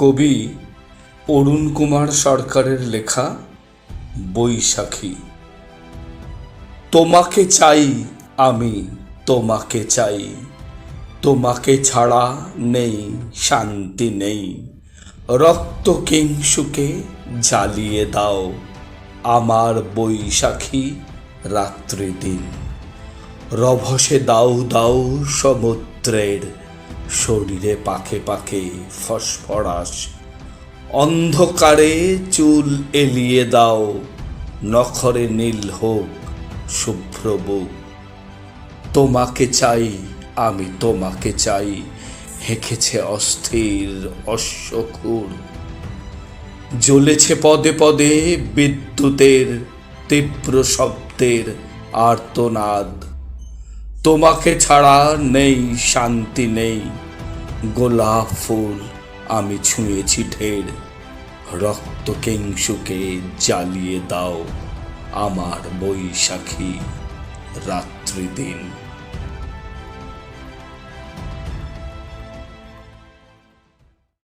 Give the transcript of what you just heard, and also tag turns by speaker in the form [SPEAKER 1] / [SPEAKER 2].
[SPEAKER 1] কবি অরুণ কুমার সরকারের লেখা বৈশাখী। তোমাকে চাই আমি, তোমাকে চাই। তোমাকে ছাড়া নেই, শান্তি নেই। রক্ত কিংসুকে জ্বালিয়ে দাও আমার বৈশাখী রাত্রি দিন রভসে দাউ দাউ সমুদ্রের শরীরে পাকে পাকে ফসফরাস। অন্ধকারে চুল এলিয়ে দাও, নখরে নীল হোক, শুভ্র বুক। তোমাকে চাই, আমি তোমাকে চাই, হেঁকেছে অস্থির অশ্বকুর জ্বলেছে পদে পদে বিদ্যুতের, তীব্র শব্দের আর্তনাদ। তোমাকে ছাড়া নেই, শান্তি নেই। গোলাপ ফুল, আমি ছুঁয়েছি ঢের। রক্ত কেংসুকে জ্বালিয়ে দাও আমার বৈশাখী রাত্রি দিন